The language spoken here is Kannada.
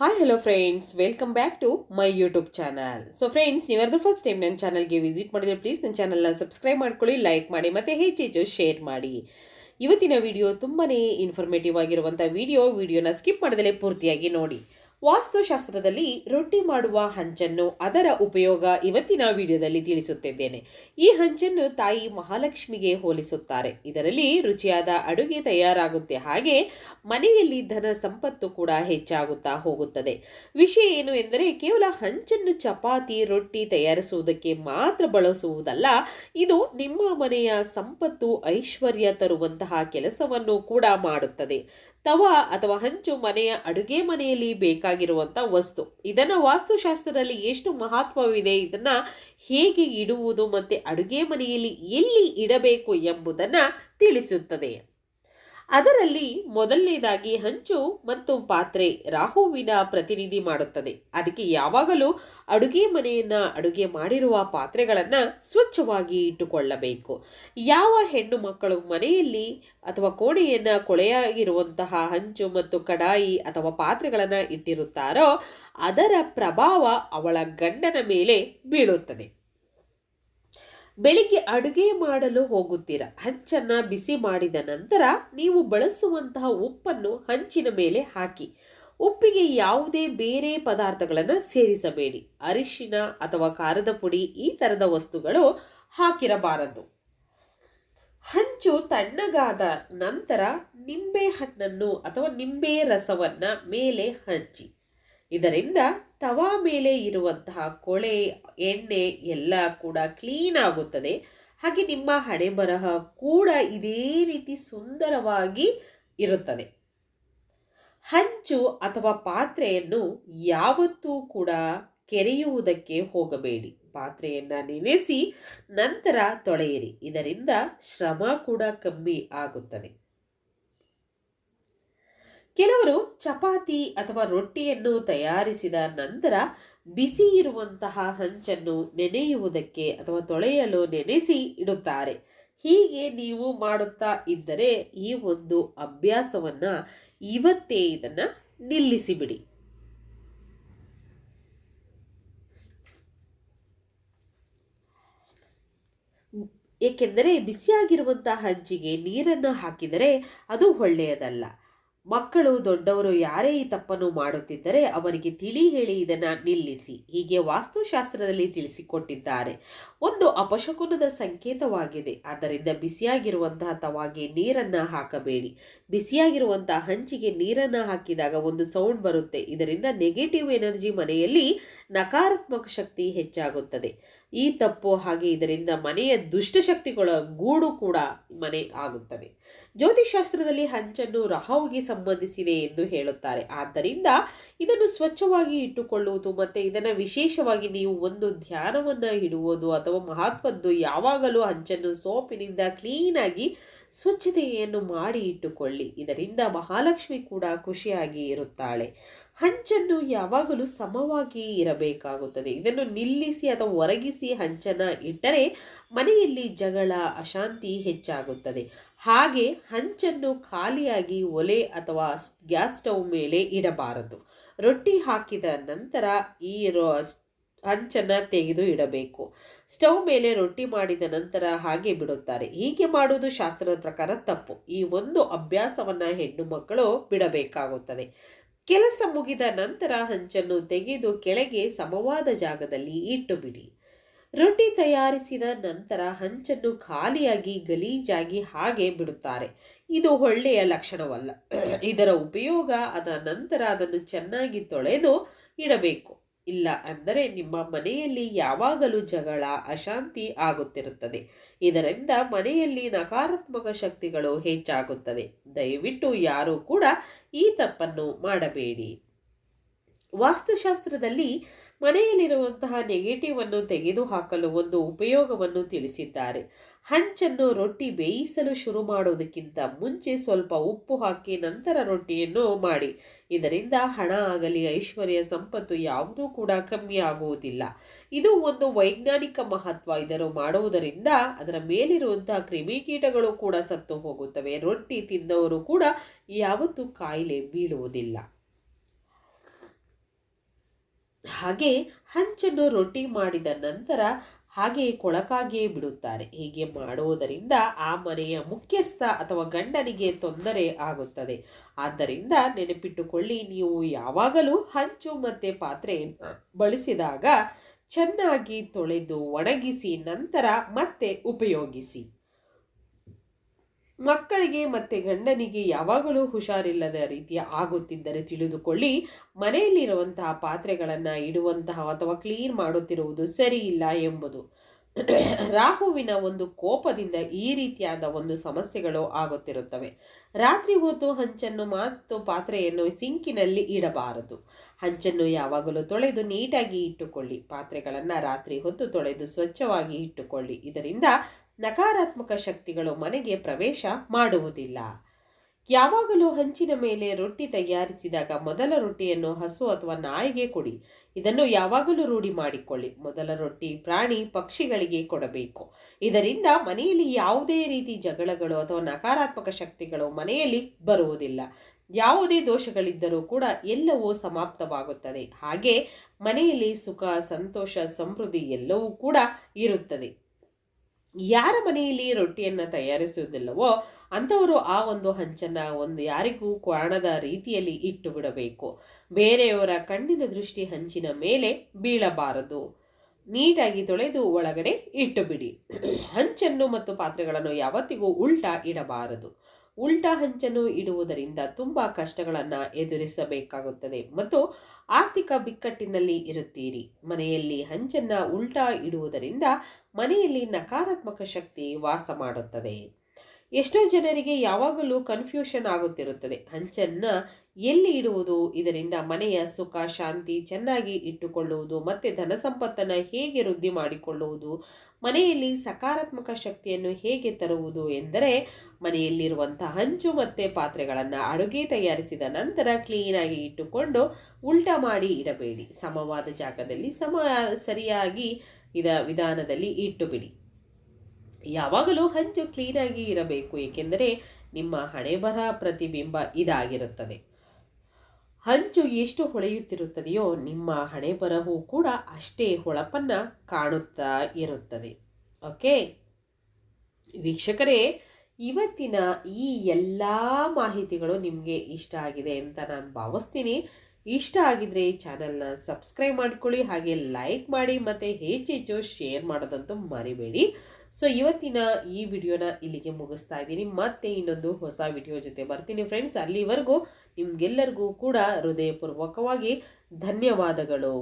Hi hello friends welcome back to my YouTube channel so friends ನೀವಾದ್ರೂ first time ನನ್ನ ಚಾನಲ್ಗೆ ವಿಸಿಟ್ ಮಾಡಿದರೆ ಪ್ಲೀಸ್ ನನ್ನ ಚಾನಲ್ನ ಸಬ್ಸ್ಕ್ರೈಬ್ ಮಾಡ್ಕೊಳ್ಳಿ ಲೈಕ್ ಮಾಡಿ, ಮತ್ತು ಹೆಚ್ಚೆಚ್ಚು ಶೇರ್ ಮಾಡಿ. ಇವತ್ತಿನ ವಿಡಿಯೋ ತುಂಬಾ ಇನ್ಫಾರ್ಮೇಟಿವ್ ಆಗಿರುವಂಥ ವಿಡಿಯೋ ವಿಡಿಯೋನ ಸ್ಕಿಪ್ ಮಾಡದಲ್ಲೇ ಪೂರ್ತಿಯಾಗಿ ನೋಡಿ. ವಾಸ್ತುಶಾಸ್ತ್ರದಲ್ಲಿ ರೊಟ್ಟಿ ಮಾಡುವ ಹಂಚನ್ನು ಅದರ ಉಪಯೋಗ ಇವತ್ತಿನ ವಿಡಿಯೋದಲ್ಲಿ ತಿಳಿಸುತ್ತಿದ್ದೇನೆ. ಈ ಹಂಚನ್ನು ತಾಯಿ ಮಹಾಲಕ್ಷ್ಮಿಗೆ ಹೋಲಿಸುತ್ತಾರೆ. ಇದರಲ್ಲಿ ರುಚಿಯಾದ ಅಡುಗೆ ತಯಾರಾಗುತ್ತೆ. ಹಾಗೆ ಮನೆಯಲ್ಲಿ ಧನ ಸಂಪತ್ತು ಕೂಡ ಹೆಚ್ಚಾಗುತ್ತಾ ಹೋಗುತ್ತದೆ. ವಿಷಯ ಏನು ಎಂದರೆ ಕೇವಲ ಹಂಚನ್ನು ಚಪಾತಿ, ರೊಟ್ಟಿ ತಯಾರಿಸುವುದಕ್ಕೆ ಮಾತ್ರ ಬಳಸುವುದಲ್ಲ, ಇದು ನಿಮ್ಮ ಮನೆಯ ಸಂಪತ್ತು, ಐಶ್ವರ್ಯ ತರುವಂತಹ ಕೆಲಸವನ್ನು ಕೂಡ ಮಾಡುತ್ತದೆ. ತವ ಅಥವಾ ಹಂಚು ಮನೆಯ ಅಡುಗೆ ಮನೆಯಲ್ಲಿ ಬೇಕಾಗಿರುವಂಥ ವಸ್ತು. ಇದನ್ನು ವಾಸ್ತುಶಾಸ್ತ್ರದಲ್ಲಿ ಎಷ್ಟು ಮಹತ್ವವಿದೆ? ಇದನ್ನು ಹೇಗೆ ಇಡುವುದು ಮತ್ತು ಅಡುಗೆ ಮನೆಯಲ್ಲಿ ಎಲ್ಲಿ ಇಡಬೇಕು ಎಂಬುದನ್ನು ತಿಳಿಸುತ್ತದೆ. ಅದರಲ್ಲಿ ಮೊದಲನೇದಾಗಿ ಹಂಚು ಮತ್ತು ಪಾತ್ರೆ ರಾಹುವಿನ ಪ್ರತಿನಿಧಿ ಮಾಡುತ್ತದೆ. ಅದಕ್ಕೆ ಯಾವಾಗಲೂ ಅಡುಗೆ ಮನೆಯನ್ನು ಅಡುಗೆ ಮಾಡಿರುವ ಪಾತ್ರೆಗಳನ್ನು ಸ್ವಚ್ಛವಾಗಿ ಇಟ್ಟುಕೊಳ್ಳಬೇಕು. ಯಾವ ಹೆಣ್ಣು ಮಕ್ಕಳು ಮನೆಯಲ್ಲಿ ಅಥವಾ ಕೋಣೆಯನ್ನು ಕೊಳೆಯಾಗಿರುವಂತಹ ಹಂಚು ಮತ್ತು ಕಡಾಯಿ ಅಥವಾ ಪಾತ್ರೆಗಳನ್ನು ಇಟ್ಟಿರುತ್ತಾರೋ ಅದರ ಪ್ರಭಾವ ಅವಳ ಗಂಡನ ಮೇಲೆ ಬೀಳುತ್ತದೆ. ಬೆಳಿಗ್ಗೆ ಅಡುಗೆ ಮಾಡಲು ಹೋಗುತ್ತೀರ? ಹಂಚನ್ನು ಬಿಸಿ ಮಾಡಿದ ನಂತರ ನೀವು ಬಳಸುವಂತಹ ಉಪ್ಪನ್ನು ಹಂಚಿನ ಮೇಲೆ ಹಾಕಿ. ಉಪ್ಪಿಗೆ ಯಾವುದೇ ಬೇರೆ ಪದಾರ್ಥಗಳನ್ನು ಸೇರಿಸಬೇಡಿ. ಅರಿಶಿನ ಅಥವಾ ಖಾರದ ಪುಡಿ, ಈ ಥರದ ವಸ್ತುಗಳು ಹಾಕಿರಬಾರದು. ಹಂಚು ತಣ್ಣಗಾದ ನಂತರ ನಿಂಬೆ ಹಣ್ಣನ್ನು ಅಥವಾ ನಿಂಬೆ ರಸವನ್ನು ಮೇಲೆ ಹಂಚಿ. ಇದರಿಂದ ತವಾ ಮೇಲೆ ಇರುವಂತಹ ಕೊಳೆ, ಎಣ್ಣೆ ಎಲ್ಲ ಕೂಡ ಕ್ಲೀನ್ ಆಗುತ್ತದೆ. ಹಾಗೆ ನಿಮ್ಮ ಹಣೆ ಬರಹ ಕೂಡ ಇದೇ ರೀತಿ ಸುಂದರವಾಗಿ ಇರುತ್ತದೆ. ಹಂಚು ಅಥವಾ ಪಾತ್ರೆಯನ್ನು ಯಾವತ್ತೂ ಕೂಡ ಕೆರೆಯುವುದಕ್ಕೆ ಹೋಗಬೇಡಿ. ಪಾತ್ರೆಯನ್ನು ನೆನೆಸಿ ನಂತರ ತೊಳೆಯಿರಿ. ಇದರಿಂದ ಶ್ರಮ ಕೂಡ ಕಮ್ಮಿ ಆಗುತ್ತದೆ. ಕೆಲವರು ಚಪಾತಿ ಅಥವಾ ರೊಟ್ಟಿಯನ್ನು ತಯಾರಿಸಿದ ನಂತರ ಬಿಸಿ ಇರುವಂತಹ ಹಂಚನ್ನು ನೆನೆಯುವುದಕ್ಕೆ ಅಥವಾ ತೊಳೆಯಲು ನೆನೆಸಿ ಇಡುತ್ತಾರೆ. ಹೀಗೆ ನೀವು ಮಾಡುತ್ತಾ ಇದ್ದರೆ ಈ ಒಂದು ಅಭ್ಯಾಸವನ್ನು ಇವತ್ತೇ ಇದನ್ನು ನಿಲ್ಲಿಸಿಬಿಡಿ. ಏಕೆಂದರೆ ಬಿಸಿಯಾಗಿರುವಂತಹ ಹಂಚಿಗೆ ನೀರನ್ನು ಹಾಕಿದರೆ ಅದು ಒಳ್ಳೆಯದಲ್ಲ. ಮಕ್ಕಳು ದೊಡ್ಡವರು ಯಾರೇ ಈ ತಪ್ಪನ್ನು ಮಾಡುತ್ತಿದ್ದರೆ ಅವರಿಗೆ ತಿಳಿ ಹೇಳಿ ಇದನ್ನು ನಿಲ್ಲಿಸಿ. ಹೀಗೆ ವಾಸ್ತುಶಾಸ್ತ್ರದಲ್ಲಿ ತಿಳಿಸಿಕೊಟ್ಟಿದ್ದಾರೆ. ಒಂದು ಅಪಶಕುನದ ಸಂಕೇತವಾಗಿದೆ. ಆದ್ದರಿಂದ ಬಿಸಿಯಾಗಿರುವಂತಹ ತವಾಗೆ ನೀರನ್ನು ಹಾಕಬೇಡಿ. ಬಿಸಿಯಾಗಿರುವಂತಹ ಹಂಚಿಗೆ ನೀರನ್ನು ಹಾಕಿದಾಗ ಒಂದು ಸೌಂಡ್ ಬರುತ್ತೆ. ಇದರಿಂದ ನೆಗೆಟಿವ್ ಎನರ್ಜಿ ಮನೆಯಲ್ಲಿ ನಕಾರಾತ್ಮಕ ಶಕ್ತಿ ಹೆಚ್ಚಾಗುತ್ತದೆ. ಈ ತಪ್ಪು ಹಾಗೆ ಇದರಿಂದ ಮನೆಯ ದುಷ್ಟಶಕ್ತಿಗಳ ಗೂಡು ಕೂಡ ಮನೆ ಆಗುತ್ತದೆ. ಜ್ಯೋತಿಷಾಸ್ತ್ರದಲ್ಲಿ ಹಂಚನ್ನು ರಹಾವಿಗೆ ಸಂಬಂಧಿಸಿದೆ ಎಂದು ಹೇಳುತ್ತಾರೆ. ಆದ್ದರಿಂದ ಇದನ್ನು ಸ್ವಚ್ಛವಾಗಿ ಇಟ್ಟುಕೊಳ್ಳುವುದು ಮತ್ತು ಇದನ್ನು ವಿಶೇಷವಾಗಿ ನೀವು ಒಂದು ಧ್ಯಾನವನ್ನು ಇಡುವುದು ಅಥವಾ ಮಹತ್ವದ್ದು ಯಾವಾಗಲೂ ಹಂಚನ್ನು ಸೋಪಿನಿಂದ ಕ್ಲೀನಾಗಿ ಸ್ವಚ್ಛತೆಯನ್ನು ಮಾಡಿ ಇಟ್ಟುಕೊಳ್ಳಿ. ಇದರಿಂದ ಮಹಾಲಕ್ಷ್ಮಿ ಕೂಡ ಖುಷಿಯಾಗಿ ಇರುತ್ತಾಳೆ. ಹಂಚನ್ನು ಯಾವಾಗಲೂ ಸಮವಾಗಿ ಇರಬೇಕಾಗುತ್ತದೆ. ಇದನ್ನು ನಿಲ್ಲಿಸಿ ಅಥವಾ ಒರಗಿಸಿ ಹಂಚನ ಇಟ್ಟರೆ ಮನೆಯಲ್ಲಿ ಜಗಳ, ಅಶಾಂತಿ ಹೆಚ್ಚಾಗುತ್ತದೆ. ಹಾಗೆ ಹಂಚನ್ನು ಖಾಲಿಯಾಗಿ ಒಲೆ ಅಥವಾ ಗ್ಯಾಸ್ ಸ್ಟವ್ ಮೇಲೆ ಇಡಬಾರದು. ರೊಟ್ಟಿ ಹಾಕಿದ ನಂತರ ಈ ರೋ ಹಂಚನ್ನು ತೆಗೆದು ಇಡಬೇಕು. ಸ್ಟವ್ ಮೇಲೆ ರೊಟ್ಟಿ ಮಾಡಿದ ನಂತರ ಹಾಗೆ ಬಿಡುತ್ತಾರೆ. ಹೀಗೆ ಮಾಡುವುದು ಶಾಸ್ತ್ರದ ಪ್ರಕಾರ ತಪ್ಪು. ಈ ಒಂದು ಅಭ್ಯಾಸವನ್ನು ಹೆಣ್ಣು ಮಕ್ಕಳು ಬಿಡಬೇಕಾಗುತ್ತದೆ. ಕೆಲಸ ಮುಗಿದ ನಂತರ ಹಂಚನ್ನು ತೆಗೆದು ಕೆಳಗೆ ಸಮವಾದ ಜಾಗದಲ್ಲಿ ಇಟ್ಟು ಬಿಡಿ ರೊಟ್ಟಿ ತಯಾರಿಸಿದ ನಂತರ ಹಂಚನ್ನು ಖಾಲಿಯಾಗಿ ಗಲೀಜಾಗಿ ಹಾಗೆ ಬಿಡುತ್ತಾರೆ. ಇದು ಒಳ್ಳೆಯ ಲಕ್ಷಣವಲ್ಲ. ಇದರ ಉಪಯೋಗ ಅದ ನಂತರ ಅದನ್ನು ಚೆನ್ನಾಗಿ ತೊಳೆದು ಇಡಬೇಕು. ಇಲ್ಲ ಅಂದರೆ ನಿಮ್ಮ ಮನೆಯಲ್ಲಿ ಯಾವಾಗಲೂ ಜಗಳ, ಅಶಾಂತಿ ಆಗುತ್ತಿರುತ್ತದೆ. ಇದರಿಂದ ಮನೆಯಲ್ಲಿ ನಕಾರಾತ್ಮಕ ಶಕ್ತಿಗಳು ಹೆಚ್ಚಾಗುತ್ತದೆ ದಯವಿಟ್ಟು ಯಾರೂ ಕೂಡ ಈ ತಪ್ಪನ್ನು ಮಾಡಬೇಡಿ. ವಾಸ್ತುಶಾಸ್ತ್ರದಲ್ಲಿ ಮನೆಯಲ್ಲಿರುವಂತಹ ನೆಗೆಟಿವ್ ಅನ್ನು ತೆಗೆದುಹಾಕಲು ಒಂದು ಉಪಯೋಗವನ್ನು ತಿಳಿಸಿದ್ದಾರೆ. ಹಂಚನ್ನು ರೊಟ್ಟಿ ಬೇಯಿಸಲು ಶುರು ಮಾಡುವುದಕ್ಕಿಂತ ಮುಂಚೆ ಸ್ವಲ್ಪ ಉಪ್ಪು ಹಾಕಿ ನಂತರ ರೊಟ್ಟಿಯನ್ನು ಮಾಡಿ. ಇದರಿಂದ ಹಣ ಆಗಲಿ, ಐಶ್ವರ್ಯ, ಸಂಪತ್ತು ಯಾವುದೂ ಕೂಡ ಕಮ್ಮಿ ಆಗುವುದಿಲ್ಲ. ಇದು ಒಂದು ವೈಜ್ಞಾನಿಕ ಮಹತ್ವ. ಇದನ್ನು ಮಾಡುವುದರಿಂದ ಅದರ ಮೇಲಿರುವಂತಹ ಕ್ರಿಮಿಕೀಟಗಳು ಕೂಡ ಸತ್ತು ಹೋಗುತ್ತವೆ. ರೊಟ್ಟಿ ತಿಂದವರು ಕೂಡ ಯಾವತ್ತೂ ಕಾಯಿಲೆ ಬೀಳುವುದಿಲ್ಲ. ಹಾಗೆ ಹಂಚನ್ನು ರೊಟ್ಟಿ ಮಾಡಿದ ನಂತರ ಹಾಗೆ ಕೊಳಕಾಗಿಯೇ ಬಿಡುತ್ತಾರೆ. ಹೀಗೆ ಮಾಡುವುದರಿಂದ ಆ ಮನೆಯ ಮುಖ್ಯಸ್ಥ ಅಥವಾ ಗಂಡನಿಗೆ ತೊಂದರೆ ಆಗುತ್ತದೆ. ಆದ್ದರಿಂದ ನೆನಪಿಟ್ಟುಕೊಳ್ಳಿ, ನೀವು ಯಾವಾಗಲೂ ಹಂಚು ಮತ್ತು ಪಾತ್ರೆಯನ್ನು ಬಳಸಿದಾಗ ಚೆನ್ನಾಗಿ ತೊಳೆದು ಒಣಗಿಸಿ ನಂತರ ಮತ್ತೆ ಉಪಯೋಗಿಸಿ. ಮಕ್ಕಳಿಗೆ ಮತ್ತೆ ಗಂಡನಿಗೆ ಯಾವಾಗಲೂ ಹುಷಾರಿಲ್ಲದ ರೀತಿಯ ಆಗುತ್ತಿದ್ದರೆ ತಿಳಿದುಕೊಳ್ಳಿ, ಮನೆಯಲ್ಲಿರುವಂತಹ ಪಾತ್ರೆಗಳನ್ನು ಇಡುವಂತಹ ಅಥವಾ ಕ್ಲೀನ್ ಮಾಡುತ್ತಿರುವುದು ಸರಿ ಇಲ್ಲ ಎಂಬುದು. ರಾಹುವಿನ ಒಂದು ಕೋಪದಿಂದ ಈ ರೀತಿಯಾದ ಒಂದು ಸಮಸ್ಯೆಗಳು ಆಗುತ್ತಿರುತ್ತವೆ. ರಾತ್ರಿ ಹೊತ್ತು ಹಂಚನ್ನು ಮತ್ತು ಪಾತ್ರೆಯನ್ನು ಸಿಂಕಿನಲ್ಲಿ ಇಡಬಾರದು. ಹಂಚನ್ನು ಯಾವಾಗಲೂ ತೊಳೆದು ನೀಟಾಗಿ ಇಟ್ಟುಕೊಳ್ಳಿ. ಪಾತ್ರೆಗಳನ್ನು ರಾತ್ರಿ ಹೊತ್ತು ತೊಳೆದು ಸ್ವಚ್ಛವಾಗಿ ಇಟ್ಟುಕೊಳ್ಳಿ. ಇದರಿಂದ ನಕಾರಾತ್ಮಕ ಶಕ್ತಿಗಳು ಮನೆಗೆ ಪ್ರವೇಶ ಮಾಡುವುದಿಲ್ಲ. ಯಾವಾಗಲೂ ಹಂಚಿನ ಮೇಲೆ ರೊಟ್ಟಿ ತಯಾರಿಸಿದಾಗ ಮೊದಲ ರೊಟ್ಟಿಯನ್ನು ಹಸು ಅಥವಾ ನಾಯಿಗೆ ಕೊಡಿ. ಇದನ್ನು ಯಾವಾಗಲೂ ರೂಢಿ ಮಾಡಿಕೊಳ್ಳಿ. ಮೊದಲ ರೊಟ್ಟಿ ಪ್ರಾಣಿ ಪಕ್ಷಿಗಳಿಗೆ ಕೊಡಬೇಕು. ಇದರಿಂದ ಮನೆಯಲ್ಲಿ ಯಾವುದೇ ರೀತಿ ಜಗಳಗಳು ಅಥವಾ ನಕಾರಾತ್ಮಕ ಶಕ್ತಿಗಳು ಮನೆಯಲ್ಲಿ ಬರುವುದಿಲ್ಲ. ಯಾವುದೇ ದೋಷಗಳಿದ್ದರೂ ಕೂಡ ಎಲ್ಲವೂ ಸಮಾಪ್ತವಾಗುತ್ತದೆ. ಹಾಗೆ ಮನೆಯಲ್ಲಿ ಸುಖ, ಸಂತೋಷ, ಸಮೃದ್ಧಿ ಎಲ್ಲವೂ ಕೂಡ ಇರುತ್ತದೆ. ಯಾರ ಮನೆಯಲ್ಲಿ ರೊಟ್ಟಿಯನ್ನು ತಯಾರಿಸುವುದಿಲ್ಲವೋ ಅಂಥವರು ಆ ಒಂದು ಹಂಚನ್ನು ಒಂದು ಯಾರಿಗೂ ಕಾಣದ ರೀತಿಯಲ್ಲಿ ಇಟ್ಟು ಬಿಡಬೇಕು. ಬೇರೆಯವರ ಕಣ್ಣಿನ ದೃಷ್ಟಿ ಹಂಚಿನ ಮೇಲೆ ಬೀಳಬಾರದು. ನೀಟಾಗಿ ತೊಳೆದು ಒಳಗಡೆ ಇಟ್ಟು ಬಿಡಿ. ಹಂಚನ್ನು ಮತ್ತು ಪಾತ್ರೆಗಳನ್ನು ಯಾವತ್ತಿಗೂ ಉಲ್ಟಾ ಇಡಬಾರದು. ಉಲ್ಟಾ ಹಂಚನ್ನು ಇಡುವುದರಿಂದ ತುಂಬ ಕಷ್ಟಗಳನ್ನು ಎದುರಿಸಬೇಕಾಗುತ್ತದೆ. ಮತ್ತು ಆರ್ಥಿಕ ಬಿಕ್ಕಟ್ಟಿನಲ್ಲಿ ಇರುತ್ತೀರಿ. ಮನೆಯಲ್ಲಿ ಹಂಚನ್ನು ಉಲ್ಟಾ ಇಡುವುದರಿಂದ ಮನೆಯಲ್ಲಿ ನಕಾರಾತ್ಮಕ ಶಕ್ತಿ ವಾಸ ಮಾಡುತ್ತದೆ. ಎಷ್ಟೋ ಜನರಿಗೆ ಯಾವಾಗಲೂ ಕನ್ಫ್ಯೂಷನ್ ಆಗುತ್ತಿರುತ್ತದೆ. ಹಂಚನ್ನು ಎಲ್ಲಿ ಇಡುವುದು? ಇದರಿಂದ ಮನೆಯ ಸುಖ, ಶಾಂತಿ ಚೆನ್ನಾಗಿ ಇಟ್ಟುಕೊಳ್ಳುವುದು ಮತ್ತು ಧನ ಸಂಪತ್ತನ್ನು ಹೇಗೆ ವೃದ್ಧಿ ಮಾಡಿಕೊಳ್ಳುವುದು? ಮನೆಯಲ್ಲಿ ಸಕಾರಾತ್ಮಕ ಶಕ್ತಿಯನ್ನು ಹೇಗೆ ತರುವುದು ಎಂದರೆ ಮನೆಯಲ್ಲಿರುವಂಥ ಹಂಚು ಮತ್ತು ಪಾತ್ರೆಗಳನ್ನು ಅಡುಗೆ ತಯಾರಿಸಿದ ನಂತರ ಕ್ಲೀನಾಗಿ ಇಟ್ಟುಕೊಂಡು ಉಲ್ಟಾ ಮಾಡಿ ಇಡಬೇಡಿ. ಸಮವಾದ ಜಾಗದಲ್ಲಿ ಸಮ, ಸರಿಯಾಗಿ ಇದ ವಿಧಾನದಲ್ಲಿ ಇಟ್ಟು ಬಿಡಿ. ಯಾವಾಗಲೂ ಹಂಚು ಕ್ಲೀನಾಗಿ ಇರಬೇಕು, ಏಕೆಂದರೆ ನಿಮ್ಮ ಹಣೆಬರ ಪ್ರತಿಬಿಂಬ ಇದಾಗಿರುತ್ತದೆ. ಹಂಚು ಎಷ್ಟು ಹೊಳೆಯುತ್ತಿರುತ್ತದೆಯೋ ನಿಮ್ಮ ಹಣೆ ಬರವೂ ಕೂಡ ಅಷ್ಟೇ ಹೊಳಪನ್ನು ಕಾಣುತ್ತಾ ಇರುತ್ತದೆ. ಓಕೆ? ವೀಕ್ಷಕರೇ, ಇವತ್ತಿನ ಈ ಎಲ್ಲ ಮಾಹಿತಿಗಳು ನಿಮಗೆ ಇಷ್ಟ ಆಗಿದೆ ಅಂತ ನಾನು ಭಾವಿಸ್ತೀನಿ. ಇಷ್ಟ ಆಗಿದ್ರೆ ಚಾನಲ್ನ ಸಬ್ಸ್ಕ್ರೈಬ್ ಮಾಡ್ಕೊಳ್ಳಿ, ಹಾಗೆ ಲೈಕ್ ಮಾಡಿ ಮತ್ತು ಹೆಚ್ಚೆಚ್ಚು ಶೇರ್ ಮಾಡೋದಂತೂ ಮರಿಬೇಡಿ. ಸೊ ಇವತ್ತಿನ ಈ ವಿಡಿಯೋನ ಇಲ್ಲಿಗೆ ಮುಗಿಸ್ತಾ ಇದ್ದೀನಿ. ಮತ್ತೆ ಇನ್ನೊಂದು ಹೊಸ ವಿಡಿಯೋ ಜೊತೆ ಬರ್ತೀನಿ ಫ್ರೆಂಡ್ಸ್ ಅಲ್ಲಿವರೆಗೂ ನಿಮಗೆಲ್ಲರಿಗೂ ಕೂಡ ಹೃದಯಪೂರ್ವಕವಾಗಿ ಧನ್ಯವಾದಗಳು.